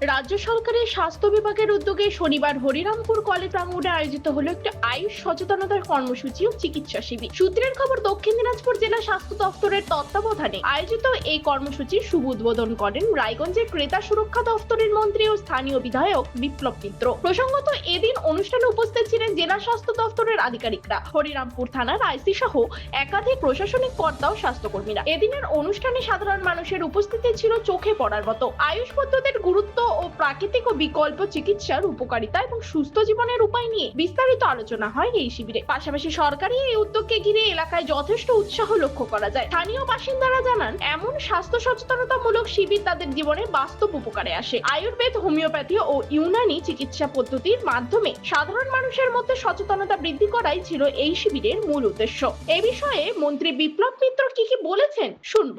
রাজ্য সরকারের স্বাস্থ্য বিভাগের উদ্যোগে শনিবার হরিরামপুর কলেজ প্রাঙ্গণে আয়োজিত হলো একটি আয়ুষ সচেতনতার কর্মসূচি ও চিকিৎসা শিবির। সূত্রের খবর, দক্ষিণ দিনাজপুর জেলা স্বাস্থ্য দপ্তরের তত্ত্বাবধানে আয়োজিত এই কর্মসূচির শুভ উদ্বোধন করেন রায়গঞ্জের ক্রেতা সুরক্ষা দপ্তরের মন্ত্রী ও স্থানীয় বিধায়ক বিপ্লব মিত্র। প্রসঙ্গত, এদিন অনুষ্ঠানে উপস্থিত ছিলেন জেলা স্বাস্থ্য দপ্তরের আধিকারিকরা। হরিরামপুর থানার আইসি সহ একাধিক প্রশাসনিক কর্তা ও স্বাস্থ্যকর্মীরা। এদিনের অনুষ্ঠানে সাধারণ মানুষের উপস্থিতি ছিল চোখে পড়ার মতো। আয়ুষ পদ্ধতির গুরুত্ব ও প্রাকৃতিক ও বিকল্প চিকিৎসার উপকারিতা এবং সুস্থ জীবনের উপায় নিয়ে বিস্তারিত আলোচনা হয় এই শিবিরে। পাশাপাশি সরকারি এই উদ্যোগকে ঘিরে এলাকায় যথেষ্ট উৎসাহ লক্ষ্য করা যায়। স্থানীয় বাসিন্দারা জানান, এমন স্বাস্থ্য সচেতনতামূলক শিবির তাদের জীবনে বাস্তব উপকারে আসে। আয়ুর্বেদ, হোমিওপ্যাথি ও ইউনানি চিকিৎসা পদ্ধতির মাধ্যমে সাধারণ মানুষের মধ্যে সচেতনতা বৃদ্ধি করাই ছিল এই শিবিরের মূল উদ্দেশ্য। এ বিষয়ে মন্ত্রী বিপ্লব মিত্র কি কি বলেছেন, শুনব।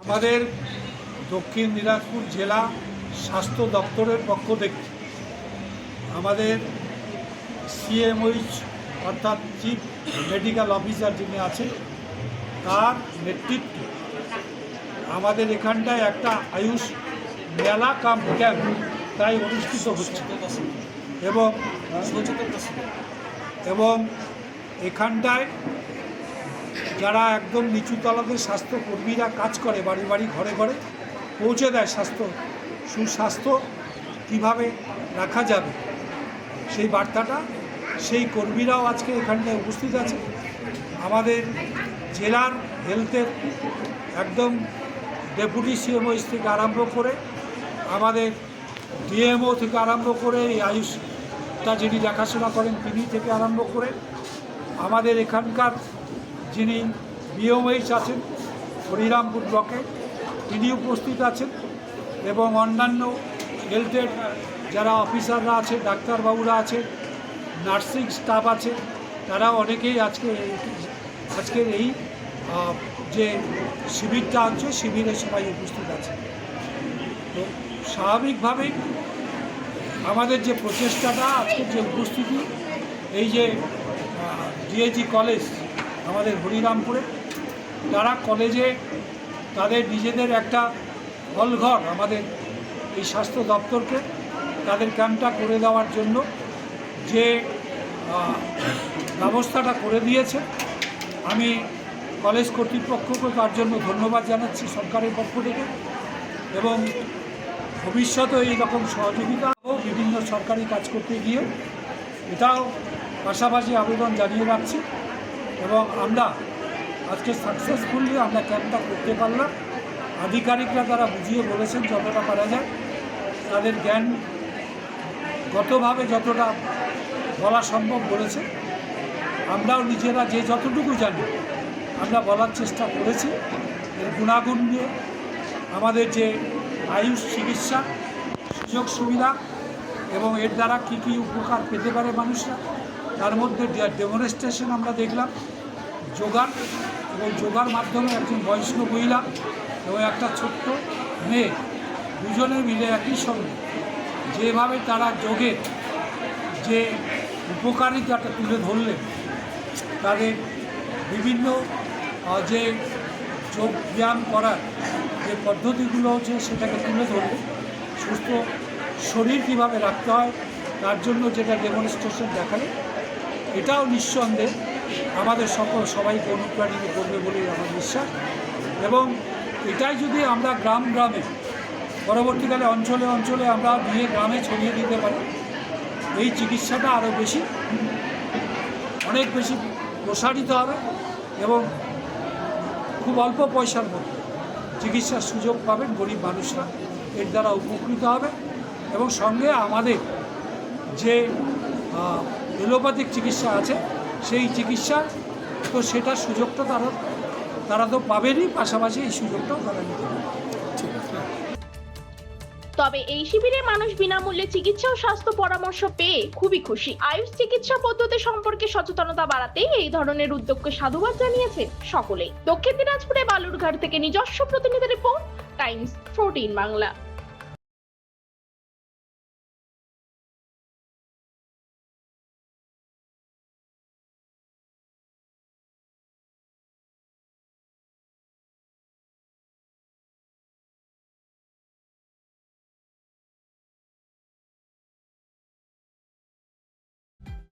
আমাদের দক্ষিণ দিনাজপুর জেলা স্বাস্থ্য দপ্তরের পক্ষ থেকে আমাদের সিএমওইচ অর্থাৎ চিফ মেডিকেল অফিসার যিনি আছেন, তার নেতৃত্বে আমাদের এখানটায় একটা আয়ুষ মেলা কাম ক্যাম্প তাই অনুষ্ঠিত হচ্ছে। এবং এবং এখানটায় যারা একদম নিচু তলাতে স্বাস্থ্যকর্মীরা কাজ করে বাড়ি বাড়ি, ঘরে ঘরে পৌঁছে দেয় স্বাস্থ্য সুস্বাস্থ্য কীভাবে রাখা যাবে? সেই বার্তাটা সেই কর্মীরাও আজকে এখানটায় উপস্থিত আছে। আমাদের জেলার হেলথের একদম ডেপুটি সিএমও থেকে আরম্ভ করে আমাদের ডিএমও থেকে আরম্ভ করে এই আয়ুষটা যিনি দেখাশোনা করেন তিনি থেকে আরম্ভ করে আমাদের এখানকার যিনি বিএমএইচ আছেন হরিরামপুর ব্লকে, তিনি উপস্থিত আছেন। এবং অন্যান্য হেলথের যারা অফিসাররা আছে, ডাক্তারবাবুরা আছে নার্সিং স্টাফ আছে, তারা অনেকেই আজকে আজকের এই যে শিবিরটা হচ্ছে শিবিরে সবাই উপস্থিত আছে। তো স্বাভাবিকভাবেই আমাদের যে প্রচেষ্টাটা, আজকের যে উপস্থিতি, এই যে ডিএজি কলেজ আমাদের হরিরামপুরে, তারা কলেজে তাদের নিজেদের একটা হলঘর আমাদের এই স্বাস্থ্য দপ্তরকে তাদের ক্যাম্পটা করে দেওয়ার জন্য যে ব্যবস্থাটা করে দিয়েছে। আমি কলেজ কর্তৃপক্ষকে তার জন্য ধন্যবাদ জানাচ্ছি সরকারের পক্ষ থেকে এবং ভবিষ্যতে এই রকম সহযোগিতা বিভিন্ন সরকারি কাজ করতে গিয়ে এটাও পাশাপাশি আবেদন জানিয়ে রাখছি এবং আমরা আজকে সাকসেসফুলি আমরা ক্যাম্পটা করতে পারলাম। আধিকারিকরা তারা বুঝিয়ে বলেছেন যতটা পারা যায়। তাদের জ্ঞান গতভাবে যতটা বলা সম্ভব বলেছে। আমরাও নিজেরা যে যতটুকু জানি, আমরা বলার চেষ্টা করেছি। এর গুণাগুণ নিয়ে আমাদের যে আয়ুষ চিকিৎসা, সুযোগ সুবিধা এবং এর দ্বারা কী কী উপকার পেতে পারে মানুষরা, তার মধ্যে ডেমনস্ট্রেশন আমরা দেখলাম। যোগার এবং যোগার মাধ্যমে একজন বয়স্ক মহিলা এবং একটা ছোট্ট মেয়ে, দুজনে মিলে একই সঙ্গে। যেভাবে তারা যোগের যে উপকারিতাটা তুলে ধরলেন, তাদের বিভিন্ন যে যোগ ব্যায়াম করার যে পদ্ধতিগুলো হচ্ছে সেটাকে তুলে ধরলে সুস্থ শরীর কীভাবে রাখতে হয়, তার জন্য যেটা ডেমনস্ট্রেশন দেখালে এটাও নিঃসন্দেহে আমাদের সকল সবাইকে অনুপ্রাণিত করবে বলেই আমার বিশ্বাস। এবং এটাই যদি আমরা গ্রাম গ্রামে, পরবর্তীকালে অঞ্চলে অঞ্চলে আমরা নিয়ে গ্রামে ছড়িয়ে দিতে পারি, এই চিকিৎসাটা আরও বেশি, অনেক বেশি প্রসারিত হবে এবং খুব অল্প পয়সার মধ্যে চিকিৎসার সুযোগ পাবেন গরিব মানুষরা। এর দ্বারা উপকৃত হবে এবং সঙ্গে আমাদের যে এলোপ্যাথিক চিকিৎসা আছে, সেই চিকিৎসা, তো সেটার সুযোগটা তারা তারা তো পাবেনই, পাশাপাশি এই সুযোগটাও তারা নিতে তবে এই শিবিরে মানুষ বিনামূল্যে চিকিৎসা ও স্বাস্থ্য পরামর্শ পেয়ে খুবই খুশি। আয়ুষ চিকিৎসা পদ্ধতি সম্পর্কে সচেতনতা বাড়াতে এই ধরনের উদ্যোগকে সাধুবাদ জানিয়েছে সকলেই। দক্ষিণ দিনাজপুরে বালুরঘাট থেকে নিজস্ব প্রতিনিধি রিপোর্ট, টাইমস ফোরটিন বাংলা।